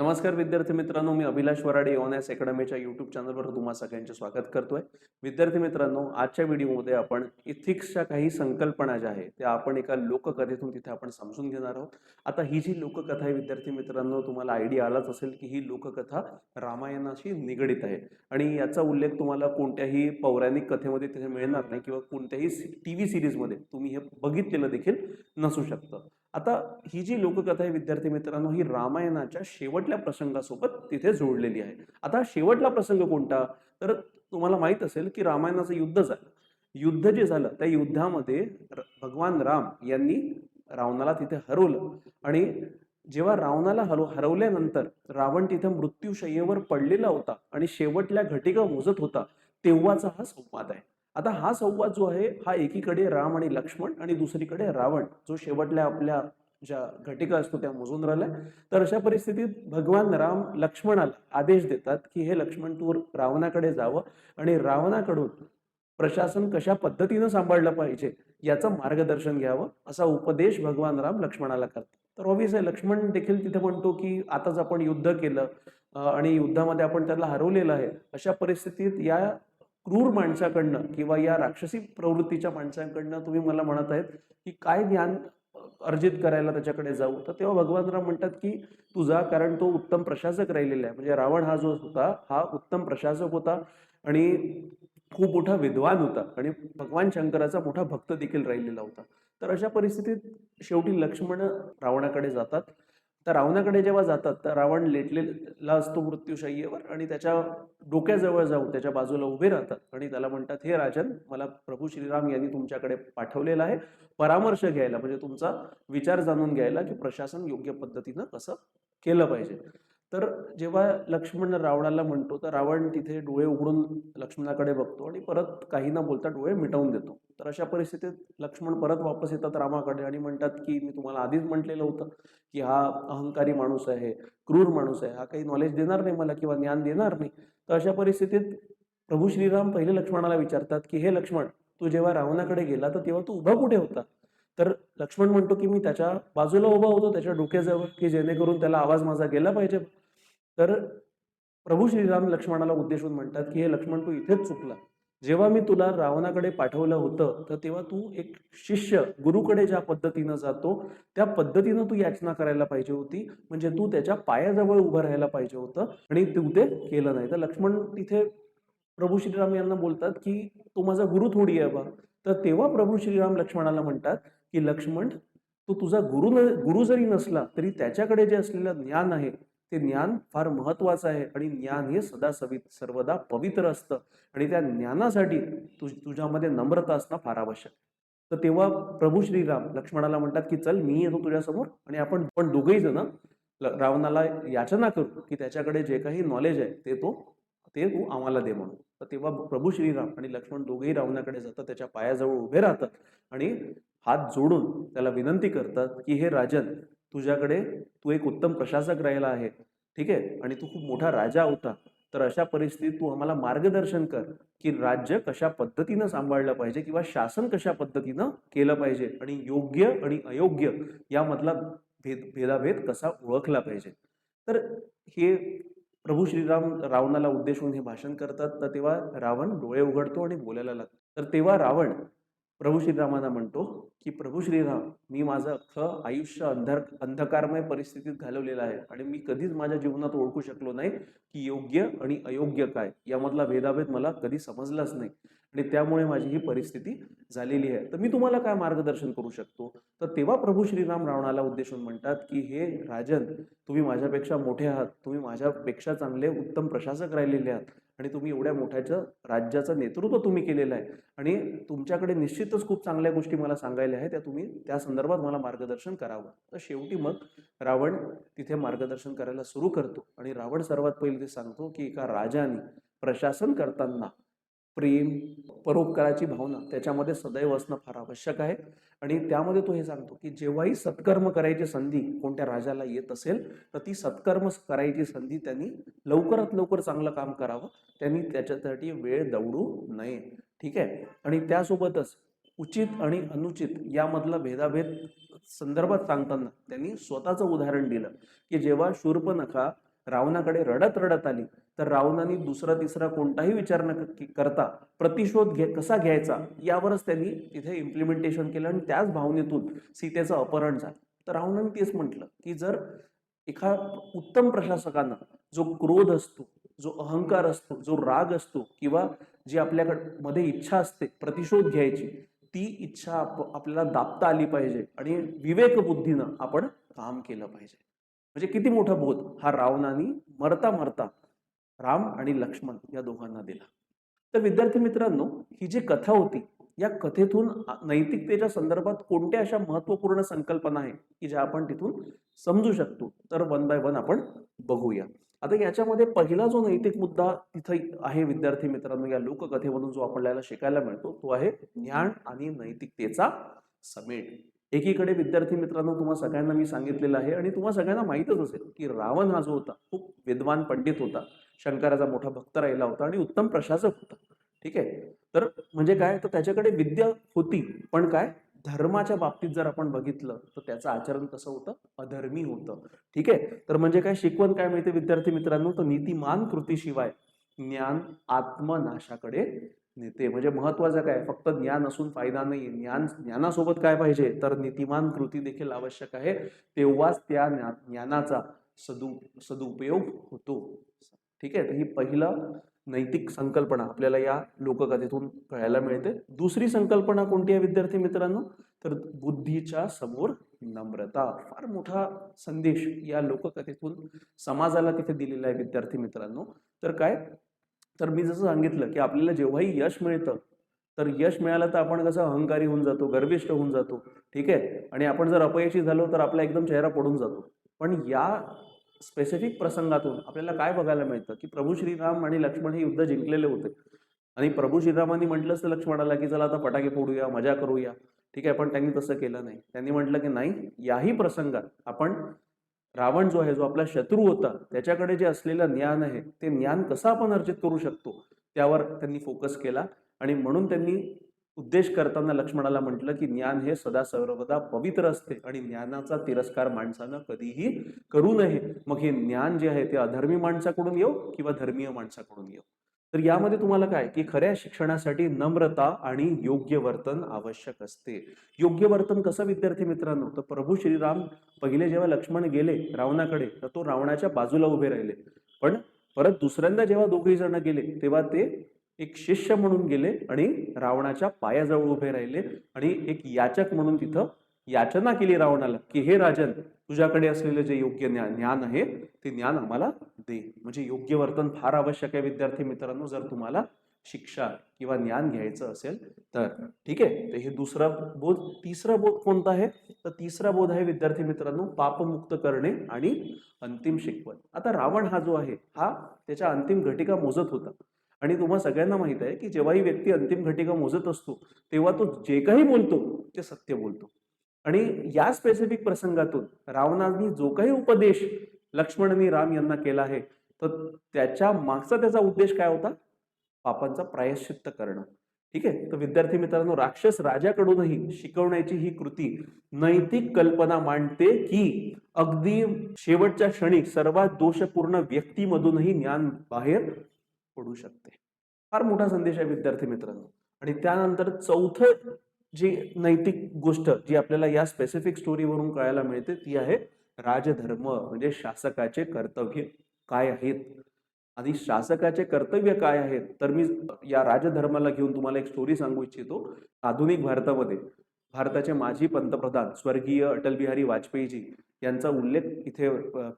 नमस्कार विद्यार्थी मित्रांनो मी अभिलाष वराडे ऑन एस अकॅडमीच्या यूट्यूब चॅनलवर तुम्हा सगळ्यांचे स्वागत करतोय. विद्यार्थी मित्रांनो आजच्या व्हिडिओमध्ये आपण इथिक्सच्या काही संकल्पना ज्या आहेत त्या आपण एका लोककथेतून तिथे आपण समजून घेणार आहोत. आता ही जी लोककथा आहे विद्यार्थी मित्रांनो तुम्हाला आयडिया आलाच असेल की ही लोककथा रामायणाशी निगडीत आहे. आणि याचा उल्लेख तुम्हाला कोणत्याही पौराणिक कथेमध्ये तिथे मिळणार नाही किंवा कोणत्याही टी व्ही सिरीजमध्ये तुम्ही हे बघितलेलं देखील नसू शकतं. आता ही जी लोककथा आहे विद्यार्थी मित्रांनो ही रामायणाच्या शेवटल्या प्रसंगासोबत तिथे जोडलेली आहे. आता शेवटला प्रसंग कोणता? तर तुम्हाला माहीत असेल की रामायणाचं युद्ध झालं. युद्ध जे झालं त्या युद्धामध्ये भगवान राम यांनी रावणाला तिथे हरवलं. आणि जेव्हा रावणाला हरव हरवल्यानंतर रावण तिथे मृत्यूशय्येवर पडलेला होता आणि शेवटल्या घटिका मोजत होता तेव्हाचा हा संवाद आहे. आता हा संवाद जो आहे हा एकीकडे राम आणि लक्ष्मण आणि दुसरीकडे रावण जो शेवटल्या आपल्या ज्या घटिका असतो त्या मोजून राहिल्या. तर अशा परिस्थितीत भगवान राम लक्ष्मणाला आदेश देतात की हे लक्ष्मण तू रावणाकडे जावं आणि रावणाकडून प्रशासन कशा पद्धतीनं सांभाळलं पाहिजे याचं मार्गदर्शन घ्यावं असा उपदेश भगवान राम लक्ष्मणाला करतात. तर ऑबियस आहे लक्ष्मण देखील तिथे म्हणतो की आताच आपण युद्ध केलं आणि युद्धामध्ये आपण त्याला हरवलेलं आहे. अशा परिस्थितीत या क्रूर माणसाकडनं किंवा या राक्षसी प्रवृत्तीच्या माणसांकडनं तुम्ही मला म्हणत आहेत की काय ज्ञान अर्जित करायला त्याच्याकडे जाऊ? तर तेव्हा भगवान राम म्हणतात की तुझा कारण तो उत्तम प्रशासक राहिलेला आहे. म्हणजे रावण हा जो होता हा उत्तम प्रशासक होता आणि खूप मोठा विद्वान होता आणि भगवान शंकराचा मोठा भक्त देखील राहिलेला होता. तर अशा परिस्थितीत शेवटी लक्ष्मण रावणाकडे जातात. तर रावणाकडे जेव्हा जातात तर रावण लेटलेला असतो मृत्यूशय्येवर आणि त्याच्या डोक्याजवळ जाऊन त्याच्या बाजूला उभे राहतात आणि त्याला म्हणतात हे राजन मला प्रभू श्रीराम यांनी तुमच्याकडे पाठवलेला आहे परामर्श घ्यायला म्हणजे तुमचा विचार जाणून घ्यायला की प्रशासन योग्य पद्धतीनं कसं केलं पाहिजे. तर जेव्हा लक्ष्मण रावणाला म्हणतो तर रावण तिथे डोळे उघडून लक्ष्मणाकडे बघतो आणि परत काही न बोलता डोळे मिटवून देतो. तर अशा परिस्थितीत लक्ष्मण परत वापस येतात रामाकडे आणि म्हणतात की मी तुम्हाला आधीच म्हटलेलं होतं की हा अहंकारी माणूस आहे क्रूर माणूस आहे हा काही नॉलेज देणार नाही मला किंवा ज्ञान देणार नाही. तर अशा परिस्थितीत प्रभू श्रीराम पहिले लक्ष्मणाला विचारतात की हे लक्ष्मण तू जेव्हा रावणाकडे गेला तर तेव्हा तू उभा कुठे होता? तर लक्ष्मण म्हणतो की मी त्याच्या बाजूला उभा होतो त्याच्या डोक्याजवळ की जेणेकरून त्याला आवाज माझा गेला पाहिजे. तर प्रभू श्रीराम लक्ष्मणाला उद्देशून म्हणतात की हे लक्ष्मण तू इथेच चुकला. जेव्हा मी तुला रावणाकडे पाठवलं होतं तर तेव्हा तू एक शिष्य गुरुकडे ज्या पद्धतीनं जातो त्या पद्धतीनं तू याचना करायला पाहिजे होती. म्हणजे तू त्याच्या पायाजवळ उभं राहायला पाहिजे होतं आणि तू ते केलं नाही. तर लक्ष्मण तिथे प्रभू श्रीराम यांना बोलतात की तो माझा गुरु थोडी आहे बा. तर तेव्हा प्रभू श्रीराम लक्ष्मणाला म्हणतात की लक्ष्मण तू तुझा गुरु न गुरु जरी नसला तरी त्याच्याकडे जे असलेलं ज्ञान आहे ते ज्ञान फार महत्वाचं आहे आणि ज्ञान हे सदा सवि सर्वदा पवित्र असतं. आणि त्या ज्ञानासाठी तु तुझ्यामध्ये नम्रता असणं फार आवश्यक. तर तेव्हा प्रभू श्रीराम लक्ष्मणाला म्हणतात की चल मी येतो तुझ्यासमोर आणि आपण पण दोघेही जण रावणाला याचना करू की त्याच्याकडे जे काही नॉलेज आहे ते तो ते तू आम्हाला दे म्हणून. तर तेव्हा प्रभू श्रीराम आणि लक्ष्मण दोघेही रावणाकडे जातात त्याच्या पायाजवळ उभे राहतात आणि हात जोडून त्याला विनंती करतात की हे राजन तुझ्याकडे तू एक उत्तम प्रशासक राहिला आहे. ठीक आहे? आणि तू खूप मोठा राजा होता. तर अशा परिस्थितीत तू आम्हाला मार्गदर्शन कर की राज्य कशा पद्धतीनं सांभाळलं पाहिजे किंवा शासन कशा पद्धतीनं केलं पाहिजे आणि योग्य आणि अयोग्य यामधला भेद भेदाभेद कसा ओळखला पाहिजे. तर हे प्रभू श्रीराम रावणाला उद्देशून हे भाषण करतात. तर तेव्हा रावण डोळे उघडतो आणि बोलायला लागतो. तर तेव्हा रावण प्रभू श्रीरामांना म्हणतो की प्रभू श्रीराम मी माझं अख्खं आयुष्य अंधार अंधकारमय परिस्थितीत घालवलेलं आहे आणि मी कधीच माझ्या जीवनात ओळखू शकलो नाही की योग्य आणि अयोग्य काय. यामधला भेदाभेद मला कधी समजलाच नाही आणि त्यामुळे माझी ही परिस्थिती झालेली आहे. तर मी तुम्हाला काय मार्गदर्शन करू शकतो? तर तेव्हा प्रभू श्रीराम रावणाला उद्देशून म्हणतात की हे राजन तुम्ही माझ्यापेक्षा मोठे आहात. तुम्ही माझ्यापेक्षा चांगले उत्तम प्रशासक राहिलेले आहात. आणि तुम्ही एवढ्या मोठ्याचं राज्याचं नेतृत्व तुम्ही केलेलं आहे. आणि तुमच्याकडे निश्चितच खूप चांगल्या गोष्टी मला सांगायला आहे त्या तुम्ही त्या संदर्भात मला मार्गदर्शन करावं. तर शेवटी मग रावण तिथे मार्गदर्शन करायला सुरू करतो. आणि रावण सर्वात पहिले ते सांगतो की एका राजाने प्रशासन करताना प्रेम परोपकाराची भावना त्याच्यामध्ये सदैव असणं फार आवश्यक आहे. आणि त्यामध्ये तो हे सांगतो की जेव्हाही सत्कर्म करायची संधी कोणत्या राजाला येत असेल तर ती सत्कर्म करायची संधी त्यांनी लवकरात लवकर चांगलं काम करावं. त्यांनी त्याच्यासाठी वेळ दवडू नये. ठीक आहे? आणि त्यासोबतच उचित आणि अनुचित यामधला भेदाभेद संदर्भात सांगताना त्यांनी स्वतःचं उदाहरण दिलं की जेव्हा शूर्पनखा रावणाकडे रडत रडत आली तर रावणाने दुसरा तिसरा कोणताही विचार न करता प्रतिशोध घे कसा घ्यायचा यावरच त्यांनी तिथे इम्प्लिमेंटेशन केलं आणि त्याच भावनेतून सीतेचं अपहरण झालं. तर रावणाने तेच म्हटलं की जर एका उत्तम प्रशासकानं जो क्रोध असतो जो अहंकार असतो जो राग असतो किंवा जी आपल्याकडे मध्ये इच्छा असते प्रतिशोध घ्यायची ती इच्छा आपल्याला दाबता आली पाहिजे आणि विवेक बुद्धीनं आपण काम केलं पाहिजे. म्हणजे किती मोठा बोध हा रावणाने मरता मरता राम आणि लक्ष्मण या दोघांना दिला. तर विद्यार्थी मित्रांनो ही जी कथा होती या कथेतून नैतिकतेच्या संदर्भात कोणत्या अशा महत्त्वपूर्ण संकल्पना आहे की ज्या आपण तिथून समजू शकतो? तर वन बाय वन आपण बघूया. आता याच्यामध्ये पहिला जो नैतिक मुद्दा तिथे आहे विद्यार्थी मित्रांनो या लोककथेमधून जो आपल्याला शिकायला मिळतो तो आहे ज्ञान आणि नैतिकतेचा समेट. एकीकडे विद्यार्थी मित्रांनो तुम्हा सगळ्यांना मी सांगितलेलं आहे आणि तुम्हा सगळ्यांना माहीतच असेल की रावण हा जो होता खूप विद्वान पंडित होता. शंकराचा मोठा भक्त राहिला होता आणि उत्तम प्रशासक होता. ठीक आहे? तर म्हणजे काय? तर त्याच्याकडे विद्या होती पण काय? धर्माच्या बाबतीत जर आपण बघितलं तर त्याचं आचरण कसं होतं? अधर्मी होतं. ठीक आहे? तर म्हणजे काय? शिकवण काय मिळते विद्यार्थी मित्रांनो? तर नीतिमान कृतीशिवाय ज्ञान आत्मनाशाकडे नेते. म्हणजे महत्वाचं काय? फक्त ज्ञान असून फायदा नाही ज्ञान ज्ञानासोबत काय पाहिजे? तर नीतिमान कृती देखील आवश्यक आहे. तेव्हाच त्या ज्ञानाचा सदु सदुपयोग होतो. ठीक आहे? तर ही पहिलं नैतिक संकल्पना आपल्याला या लोककथेतून कळायला मिळते. दुसरी संकल्पना कोणती आहे विद्यार्थी मित्रांनो? तर बुद्धीच्या समोर नम्रता. फार मोठा संदेश या लोककथेतून समाजाला तिथे दिलेला आहे विद्यार्थी मित्रांनो. तर काय? तर मी जसं सांगितलं की आपल्याला जेव्हाही यश मिळतं तर यश मिळालं तर आपण कसं अहंकारी होऊन जातो गर्विष्ठ होऊन जातो. ठीक आहे? आणि आपण जर अपयशी झालो तर आपला एकदम चेहरा पडून जातो. पण या स्पेसिफिक प्रसंगातून आपल्याला काय बघायला मिळतं? की प्रभू श्रीराम आणि लक्ष्मण हे युद्ध जिंकलेले होते. आणि प्रभू श्रीरामांनी म्हटलं तर लक्ष्मणाला की चला आता फटाके फोडूया मजा करूया. ठीक आहे पण त्यांनी तसं केलं नाही. त्यांनी म्हटलं की नाही याही प्रसंगात आपण रावण जो आहे जो आपला शत्रू होता त्याच्याकडे जे असलेलं ज्ञान आहे ते ज्ञान कसं आपण अर्जित करू शकतो? त्यावर त्यांनी फोकस केला. आणि म्हणून त्यांनी उद्देश करताना लक्ष्मणाला म्हटलं की ज्ञान हे सदा सर्वदा पवित्र असते आणि ज्ञानाचा तिरस्कार माणसानं कधीही करू नये. मग हे ज्ञान जे आहे ते अधर्मी माणसाकडून येऊ किंवा धर्मीय माणसाकडून येऊ तर यामध्ये तुम्हाला काय? की खऱ्या शिक्षणासाठी नम्रता आणि योग्य वर्तन आवश्यक असते. योग्य वर्तन कसं विद्यार्थी मित्रांनो? तर प्रभू श्रीराम पहिले जेव्हा लक्ष्मण गेले रावणाकडे तर तो रावणाच्या बाजूला उभे राहिले. पण परत दुसऱ्यांदा जेव्हा दोघे जण गेले तेव्हा ते एक शिष्य म्हणून गेले आणि रावणाच्या पायाजवळ उभे राहिले आणि एक याचक म्हणून तिथं याचना केली रावणाला की हे राजन तुझ्याकडे असलेलं जे योग्य ज्ञान ज्ञान आहे ते ज्ञान आम्हाला दे. म्हणजे योग्य वर्तन फार आवश्यक आहे विद्यार्थी मित्रांनो जर तुम्हाला शिक्षा किंवा ज्ञान घ्यायचं असेल तर. ठीक आहे? तर हे दुसरा बोध तिसरा बोध कोणता आहे? तर तिसरा बोध आहे विद्यार्थी मित्रांनो पापमुक्त करणे आणि अंतिम शिकवण. आता रावण हा जो आहे हा त्याच्या अंतिम घटिका मोजत होता. आणि तुम्हा सगळ्यांना माहीत आहे की जेव्हाही व्यक्ती अंतिम घटिका मोजत असतो तेव्हा तो जे काही बोलतो ते सत्य बोलतो. आणि या स्पेसिफिक प्रसंगातून रावणांनी जो काही उपदेश लक्ष्मण आणि राम यांना केला आहे तर त्याच्या मागचा त्याचा उद्देश काय होता? पापांचा प्रायश्चित्त करणं. ठीक आहे? तर विद्यार्थी मित्रांनो राक्षस राजाकडूनही शिकवण्याची ही कृती नैतिक कल्पना मांडते की अगदी शेवटच्या क्षणी सर्वात दोषपूर्ण व्यक्तीमधूनही ज्ञान बाहेर पडू शकते. फार मोठा संदेश आहे विद्यार्थी मित्रांनो. आणि त्यानंतर चौथं जी नैतिक गोष्ट जी आपल्याला या स्पेसिफिक स्टोरीवरून कळायला मिळते ती आहे राजधर्म म्हणजे शासकाचे कर्तव्य काय आहेत? आणि शासकाचे कर्तव्य काय आहेत? तर मी या राजधर्माला घेऊन तुम्हाला एक स्टोरी सांगू इच्छितो. आधुनिक भारतामध्ये भारताचे माजी पंतप्रधान स्वर्गीय अटल बिहारी वाजपेयीजी यांचा उल्लेख इथे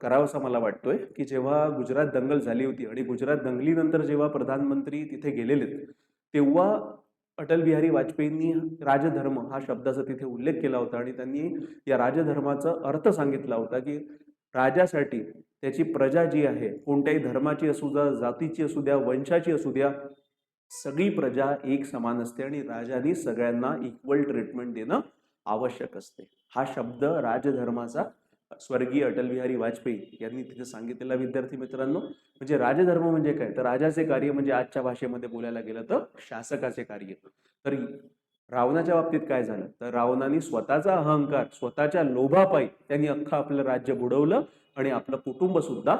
करावासा मला वाटतोय की जेव्हा गुजरात दंगल झाली होती आणि गुजरात दंगलीनंतर जेव्हा प्रधानमंत्री तिथे गेलेले तेव्हा अटल बिहारी वाजपेयींनी राजधर्म हा शब्दाचा तिथे उल्लेख केला होता आणि त्यांनी या राजधर्माचा अर्थ सांगितला होता की राजासाठी त्याची प्रजा जी आहे कोणत्याही धर्माची असू द्या जातीची असू द्या वंशाची असू द्या सगळी प्रजा एक समान असते आणि राजाने सगळ्यांना इक्वल ट्रीटमेंट देणं आवश्यक असते. हा शब्द राजधर्माचा स्वर्गीय अटल बिहारी वाजपेयी यांनी तिथे सांगितलेला विद्यार्थी मित्रांनो म्हणजे राजधर्म म्हणजे काय? तर राजाचे कार्य म्हणजे आजच्या भाषेमध्ये बोलायला गेलं तर शासकाचे कार्य. तर रावणाच्या बाबतीत काय झालं? तर रावणाने स्वतःचा अहंकार स्वतःच्या लोभापायी त्यांनी अख्खं आपलं राज्य बुडवलं आणि आपलं कुटुंब सुद्धा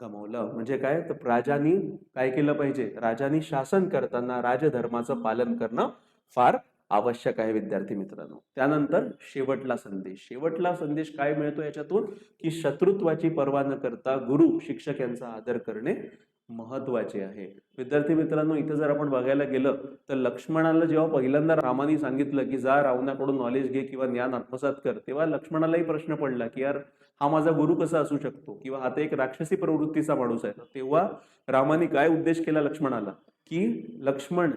गमावलं. म्हणजे काय? तर राजांनी काय केलं पाहिजे? राजांनी शासन करताना राजधर्माचं पालन करणं फार आवश्यक आहे विद्यार्थी मित्रांनो. त्यानंतर शेवटला संदेश. शेवटला संदेश काय मिळतो याच्यातून? की शत्रुत्वाची पर्वा न करता गुरु शिक्षक यांचा आदर करणे महत्त्वाचे आहे. विद्यार्थी मित्रांनो इथं जर आपण बघायला गेलं तर लक्ष्मणाला जेव्हा पहिल्यांदा रामाने सांगितलं की जा रावणाकडून नॉलेज घे किंवा ज्ञान आत्मसात कर तेव्हा लक्ष्मणालाही प्रश्न पडला की यार हा माझा गुरु कसा असू शकतो? किंवा हा तर एक राक्षसी प्रवृत्तीचा माणूस आहे. तेव्हा रामाने काय उद्देश केला लक्ष्मणाला? की लक्ष्मण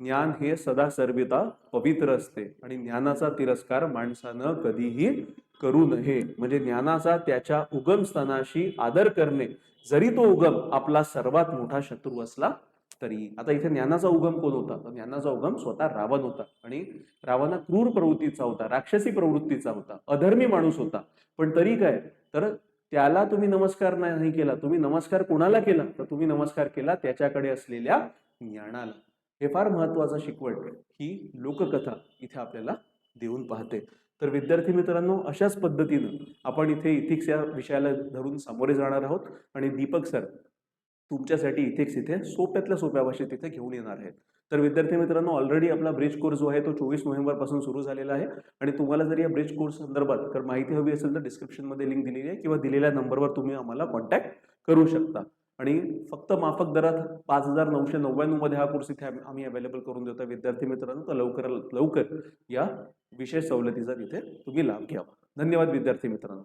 ज्ञान हे सदा सर्विता पवित्र असते आणि ज्ञानाचा तिरस्कार माणसानं कधीही करू नये. म्हणजे ज्ञानाचा त्याच्या उगमस्थानाशी आदर करणे. जरी तो उगम आपला सर्वात मोठा शत्रू असला तरी. आता इथे ज्ञानाचा उगम कोण होता? तर ज्ञानाचा उगम स्वतः रावण होता. आणि रावण क्रूर प्रवृत्तीचा होता राक्षसी प्रवृत्तीचा होता अधर्मी माणूस होता. पण तरी काय? तर त्याला तुम्ही नमस्कार नाही केला. तुम्ही नमस्कार कोणाला केला? तर तुम्ही नमस्कार केला त्याच्याकडे असलेल्या ज्ञानाला. हे फार महत्वाचं शिकवण ही लोककथा इथे आपल्याला देऊन पाहते. तर विद्यार्थी मित्रांनो अशाच पद्धतीनं आपण इथे इथिक्स या विषयाला धरून सामोरे जाणार आहोत आणि दीपक सर तुमच्यासाठी इथिक्स इथे सोप्यातल्या सोप्या भाषेत इथे घेऊन येणार आहेत. तर विद्यार्थी मित्रांनो ऑलरेडी आपला ब्रिज कोर्स जो आहे तो चोवीस नोव्हेंबरपासून सुरू झालेला आहे आणि तुम्हाला जर या ब्रिज कोर्स संदर्भात तर माहिती हवी असेल तर डिस्क्रिप्शनमध्ये लिंक दिलेली आहे किंवा दिलेल्या नंबरवर तुम्ही आम्हाला कॉन्टॅक्ट करू शकता. आणि फक्त माफक दरात पाच हजार नऊशे नव्याण्णवमध्ये हा कोर्स इथे आम्ही- आम्ही अवेलेबल करून देतो विद्यार्थी मित्रांनो तर लवकर लवकर या विशेष सवलतीचा तिथे तुम्ही लाभ घ्यावा. धन्यवाद विद्यार्थी मित्रांनो.